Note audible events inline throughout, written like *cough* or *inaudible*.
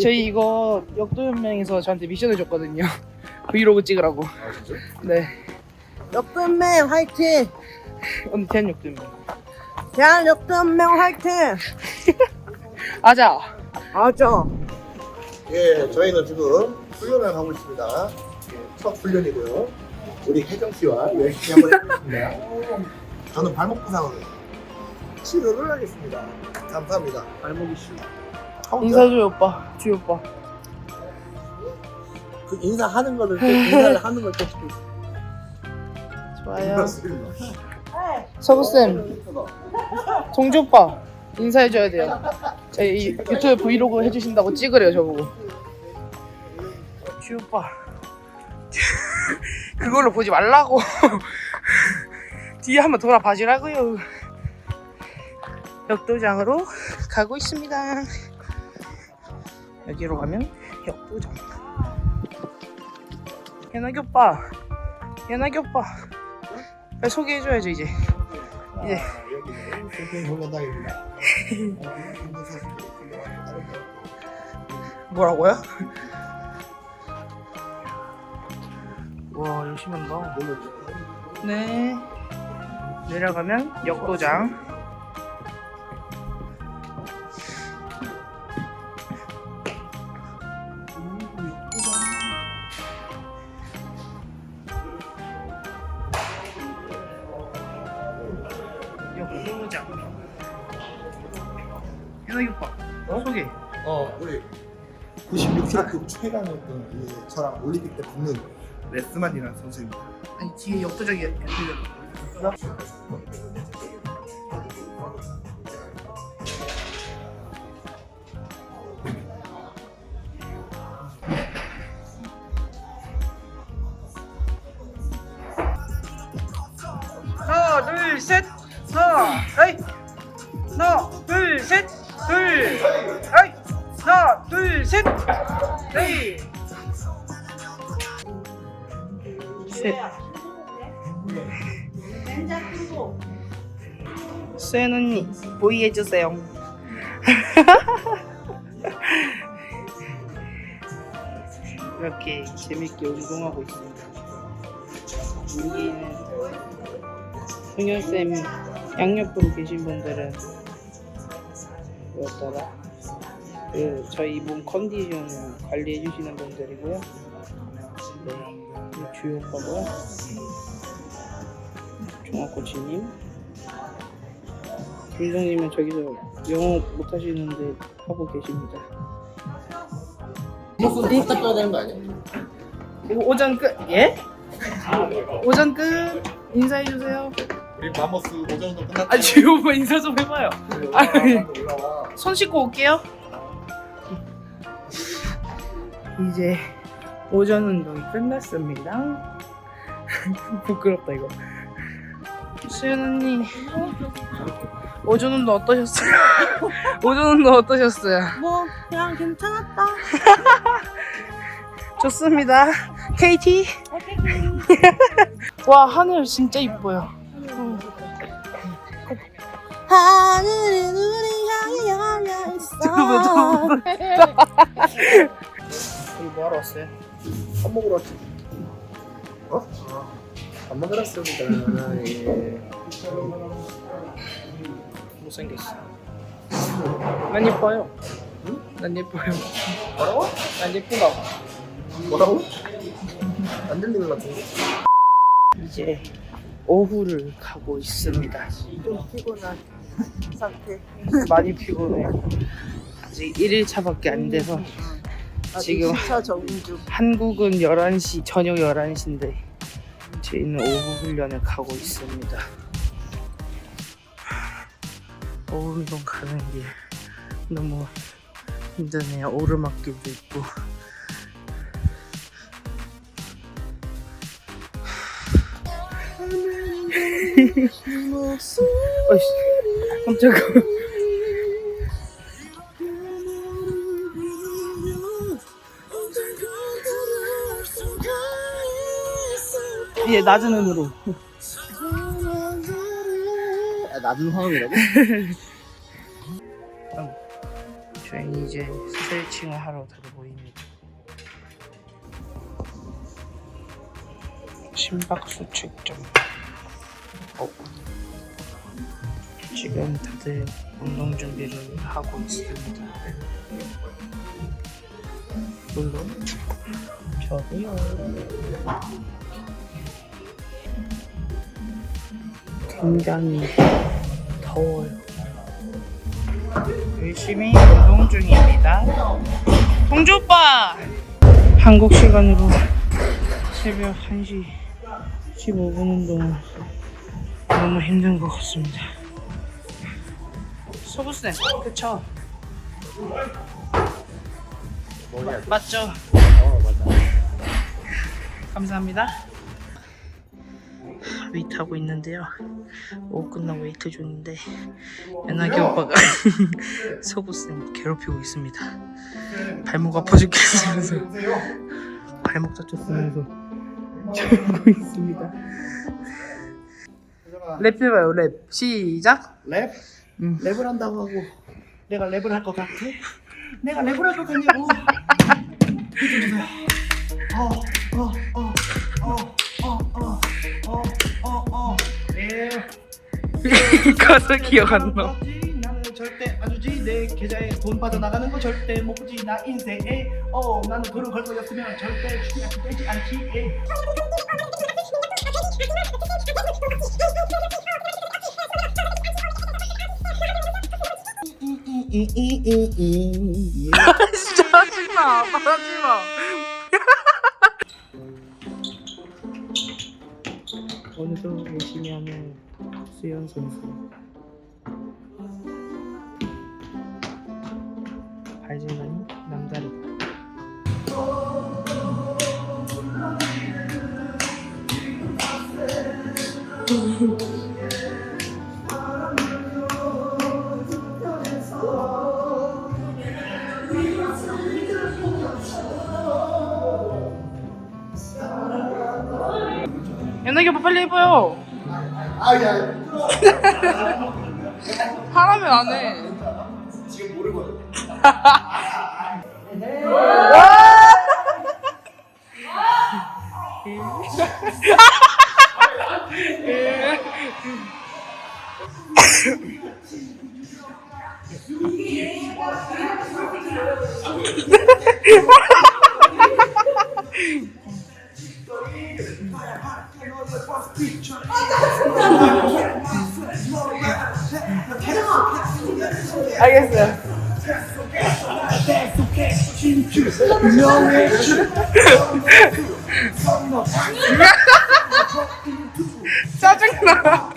저희 이거 역도연맹에서 저한테 미션을 줬거든요. *laughs* 브이로그 찍으라고. 아 진짜? 네. 역전맹 화이팅! 오늘 대한 역도연맹. 대한 역전맹 화이팅! *laughs* 가자. 맞아. 예, 저희는 지금 훈련을 하고 있습니다. 예, 첫 훈련이고요. 우리 혜정 씨와 열심히 한번 해보겠습니다. 저는 발목 부상을 치료를 하겠습니다. 감사합니다. 발목이 슈. 혼자 인사해줘요 오빠. 주희 오빠. 그 인사하는 거를 또 인사를 *laughs* 하는 걸또 좋아요. 서구쌤. 동주 오빠. 인사해줘야 돼요. 저희 이 유튜브 브이로그 해주신다고 찍으래요 저보고. 주희 오빠. *laughs* 그걸로 보지 말라고. *laughs* 뒤에 한번 돌아 봐주라고요. 역도장으로 가고 있습니다. 여기로 가면 역도장. 현아기 오빠. 현아기 오빠. 빨리 소개해줘야죠 이제. 이제 여기는 캠핑 훈련장입니다. 뭐라고요? 와 열심히 한다. 네. 내려가면. 역도장. 96kg급 최강이었던 이 저랑 올림픽 때 붙는 레스만이라는 선수입니다. 아니 뒤에 역도적이 들려. 하나 둘 셋. 수연 언니 보이 해 주세요. *laughs* 이렇게 재밌게 운동하고 있습니다. 여기는 승현 쌤 양옆으로 계신 분들은 뭐였더라? 그 저희 몸 컨디션을 관리해 주시는 분들이고요. 네, 이 주요 오빠고요. 종합코치님. 김정님은 저기서 영어 못하시는데 하고 계십니다. 목소리 갖다 줘야 되는 거 아니야? 그리고 오전 끝. 예? 오전 끝. 인사해 주세요. 우리 마모스 오전 운동 끝났다. 아 주요 오빠 인사 좀 해봐요. 아니. 손 씻고 올게요. 이제 오전 운동이 끝났습니다. *laughs* 부끄럽다 이거. 수연 언니 오전 운동 어떠셨어요? *laughs* 오전 운동 어떠셨어요? 뭐, 그냥 괜찮았다. *laughs* 좋습니다. KT. *laughs* 와 하늘 진짜 이뻐요. 하늘은 우리 향해 열려 있어. 여기 뭐하러 왔어요? 밥 먹으러 왔지. 어? 밥 먹으러 왔습니다. 예. 못생겼어. 난 예뻐요. 난 예뻐요. 뭐라고? 난 예쁘다고. 뭐라고? 안 들리는 것 같은데. 이제 오후를 가고 있습니다. 좀 피곤한 상태. 많이 피곤해. 아직 1일차밖에 안 돼서 지금- 차 정리 중. 한국은 11시, 저녁 11시인데 저희는 오후 훈련을 가고 있습니다. 운동 가는 게 너무 힘드네요. 오르막길도 있고. *laughs* 어이씨, 깜짝이야. *laughs* 이제 낮은 음으로. 아, 낮은 상황이라고? *laughs* 저희 이제 스트레칭을 하러 다들 모입니다. 심박수 측정. 어. 지금 다들 운동 준비를 하고 있습니다. 물론 저도요. 굉장히 더워요. 열심히 운동 중입니다. 홍주 오빠! 한국 시간으로 새벽 1시 15분 운동은 너무 힘든 것 같습니다. 소부쌤, 그쵸? 맞죠? 어 맞아 감사합니다. 웨이트 하고 있는데요. 오후 끝나고 웨이트 중인데 연하기 오빠가 *laughs* 소부쌤 괴롭히고 있습니다. 발목 아파 죽겠으면서 발목 다쳤으면서 졸고 있습니다. 랩 해봐요 랩 시작. 랩? 응. 랩을 한다고 하고 내가 랩을 할 것 같아? 내가 랩을 할 것 같냐고 가사 기억 안 나. 나는 절대 안 주지 내 계좌에 돈 빠져나가는 거 절대 못 보지 나 인생에 어 나는 돈을 걸 거였으면 절대 되지 않지 예. 이이이이이 진짜 하지마 하지마 오늘도 열심히 하 는 수현 선수. 발진은 남다르다 연하기 오빠 빨리 해봐요. 아야 하라면 안해. 지금 모르거든 *laughs* 짜증나.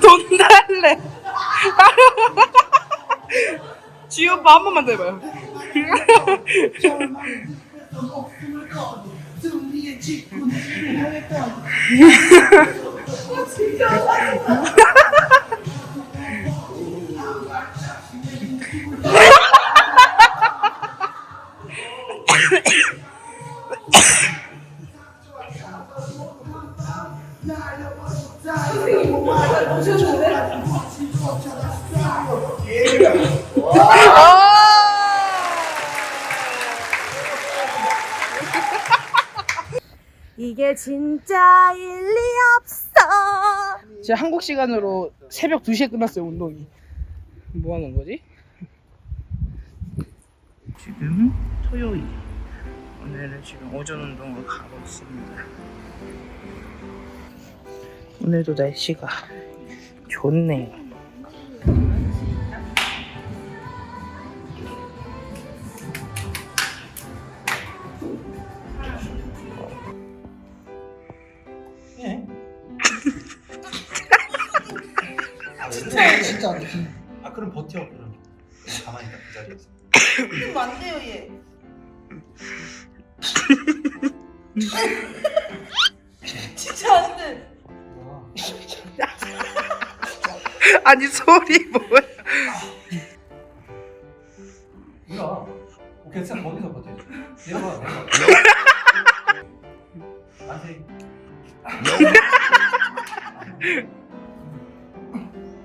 돈 달래. 지우 한 번만 더 해봐요 진짜 한국 시간으로 새벽 2시에 끝났어요 운동이. 뭐 하는 거지? 지금 토요일. 오늘은 지금 오전 운동을 가고 있습니다. 오늘도 날씨가 좋네요 *laughs* 아니 소리 뭐야? 뭐야? 오케이, 자 거기서 버텨.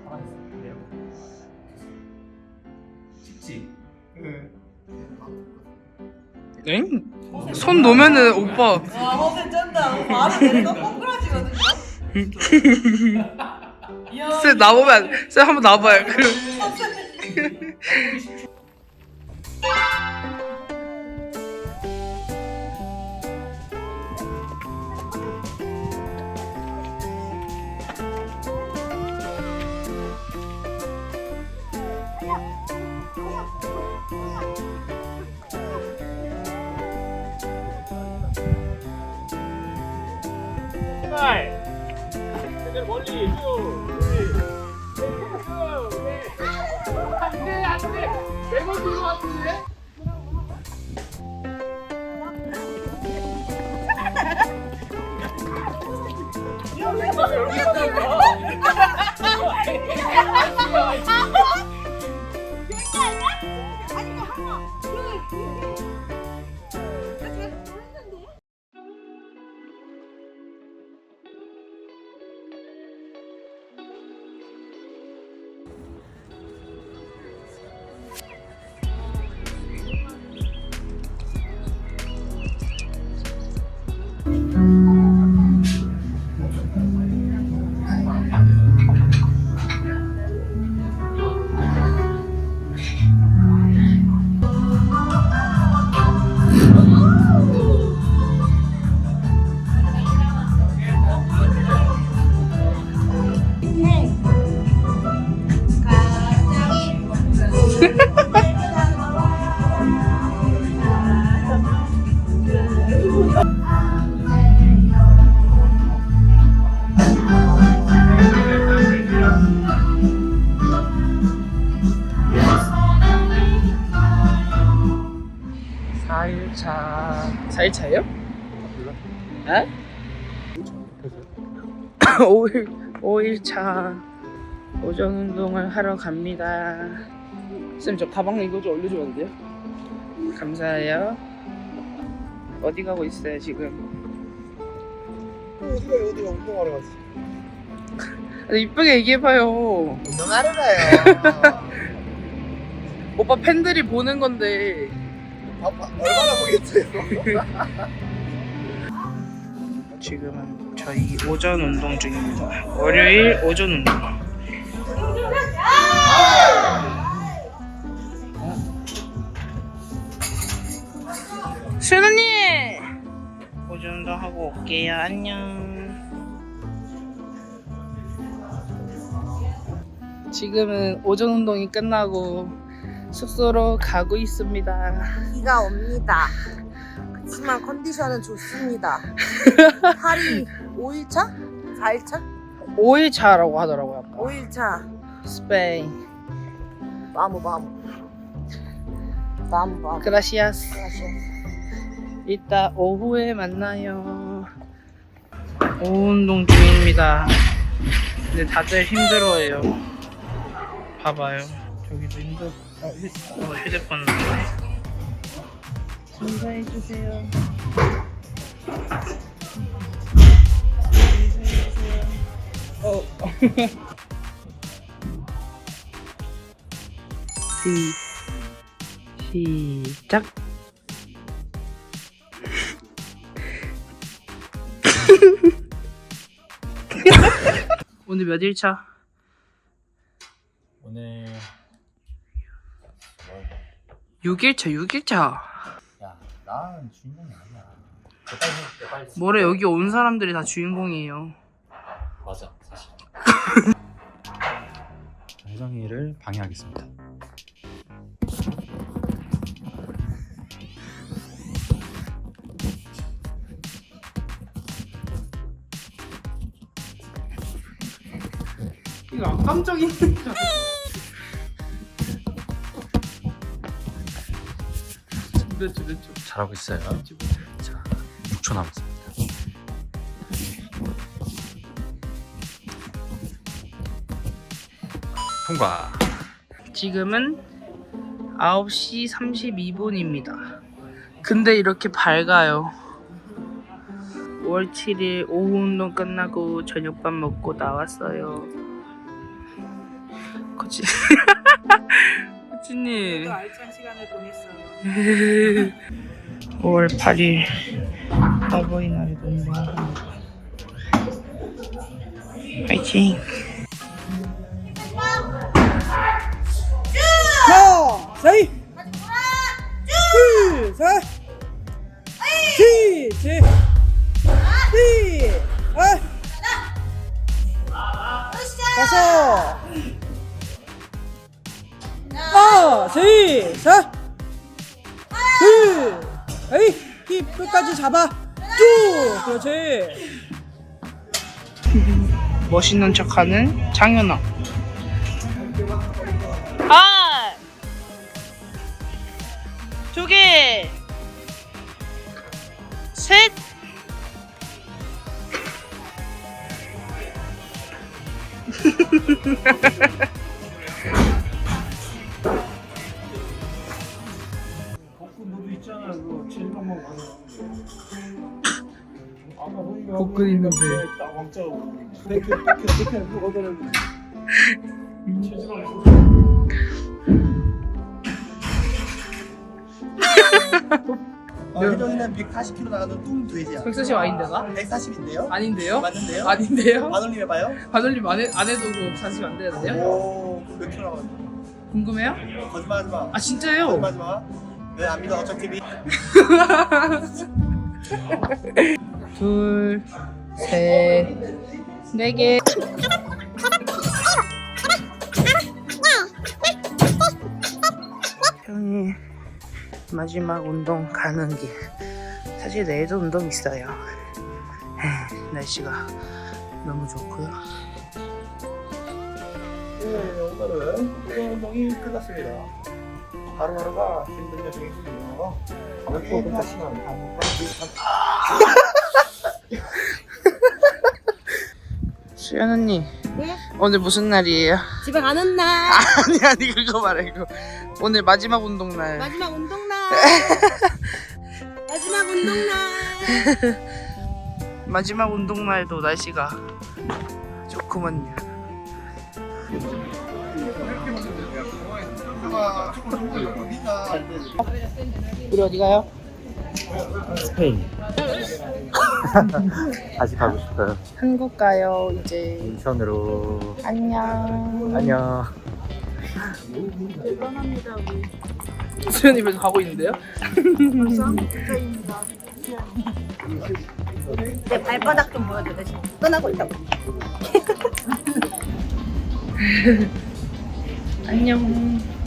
가만히 있어. 내려가. 쉽지? 엥? 손 놓으면은 오빠 와 허세 쩐다. 바로 내려가 뽀글하지거든요. 쌤 나오면 안- 쌤 한번 나와봐요. 그 *laughs* 사 에? 5일 5일차 오전 운동을 하러 갑니다. 쌤 저 가방 이거 좀 올려주면 안 돼요? 감사해요. 어디 가고 있어요 지금? 어디가 어디가 운동하러 가지? *laughs* 이쁘게 얘기해봐요. 운동하러 가요. 오빠 팬들이 보는 건데. *laughs* 바빠 얼마나 보겠어요? *laughs* 지금은 저희 오전 운동 중입니다. 월요일 오전 운동. 순우님! 오전 운동 하고 올게요. 안녕. 지금은 오전 운동이 끝나고 숙소로 가고 있습니다. 비가 옵니다. 그렇지만 컨디션은 좋습니다. *laughs* 팔이 5일차? 4일차? 5일 차라고 하더라고요. 아까. 5일차. 스페인. 마무 마무. 마무 마무. 그라시아스. gracias. 이따 오후에 만나요. 오후 운동 중입니다. 근데 다들 힘들어해요. 봐봐요. 저기도 힘들. 어, 휴- 어, 휴대폰. 감사해 주세요. 어. 시 시작. *laughs* 오늘 몇 일 차? 오늘 6일 차, 6일 차. 야, 나는 주인공이 아니야. 빨리 빨리. 뭐래 여기 온 사람들이 다 주인공이에요. 맞아, 사실. *laughs* 혜정이를 방해하겠습니다. 이거 안 깜짝이야. 몇 초, 몇 초. 잘하고 있어요. 자, 6초 남았습니다. 통과. 지금은 9시 32분입니다. 근데 이렇게 밝아요. 5월 7일 오후 운동 끝나고 저녁밥 먹고 나왔어요. 코치. *laughs* 코치님. 알찬 시간을 보냈어요. 5월 8일 어버이날 운동. 파이팅. 멋있는 척하는 장현아. 아! 두 개! 셋! *laughs* 딱 왕자고. 백회 백회 백회 그거 얻어내는. 체중만 어, 혜정이는 140kg 나가는 뚱 돼지야. 140 아닌데가? 140인데요? 아닌데요? 맞는데요? 아닌데요? 반올림 해봐요. 반올림 안, 해, 안 해도 40안 되는데요? 오, 몇 킬로 나가는데? 궁금해요? 거짓말하지 마. 아 진짜요? 거짓말하지 마. 왜안 믿어? 어쩔 TV. 둘, 셋, 네 개. 형이 마지막 운동 가는 길. 사실 내일도 운동 있어요. 날씨가 너무 좋고요. 네, 오늘은 운동이 끝났습니다. 하루하루가 힘든 여정이군요. 여기 혼자 시간 수연 언니, 네? 오늘 무슨 날이에요? 집에 가는 날, *laughs* 아니 아니 그거 말고 오늘 마지막 운동 날. 마지막 운동 날, 마지막 운동 날. *laughs* 마지막 운동 *laughs* 날도 날씨가 좋구만요. 우리 어디 가요? 스페인. *laughs* 다시 가고 싶어요. 한국 가요 이제. 인천으로. 안녕. 안녕. 수연이 벌써 가고 있는데요? 내 발바닥 좀 보여줘. 내 지금 떠나고 있다고. *laughs* 안녕.